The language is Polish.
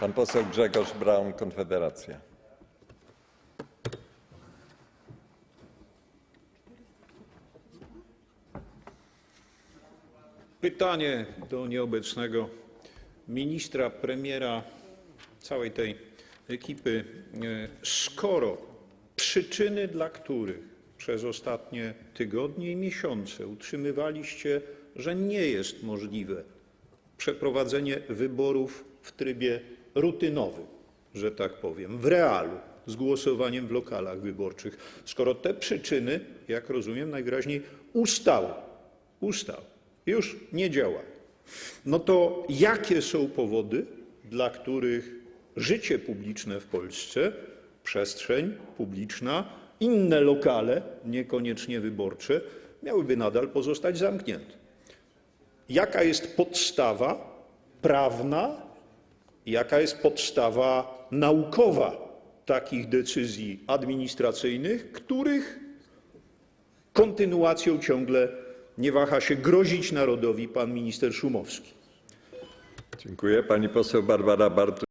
Pan poseł Grzegorz Braun, Konfederacja. Pytanie do nieobecnego ministra, premiera, całej tej ekipy. Skoro przyczyny, dla których przez ostatnie tygodnie i miesiące utrzymywaliście, że nie jest możliwe przeprowadzenie wyborów w trybie rutynowym, że tak powiem, w realu, z głosowaniem w lokalach wyborczych, skoro te przyczyny, jak rozumiem, najwyraźniej ustały, ustały, już nie działają, no to jakie są powody, dla których życie publiczne w Polsce, przestrzeń publiczna, inne lokale, niekoniecznie wyborcze, miałyby nadal pozostać zamknięte? Jaka jest podstawa prawna, jaka jest podstawa naukowa takich decyzji administracyjnych, których kontynuacją ciągle nie waha się grozić narodowi pan minister Szumowski?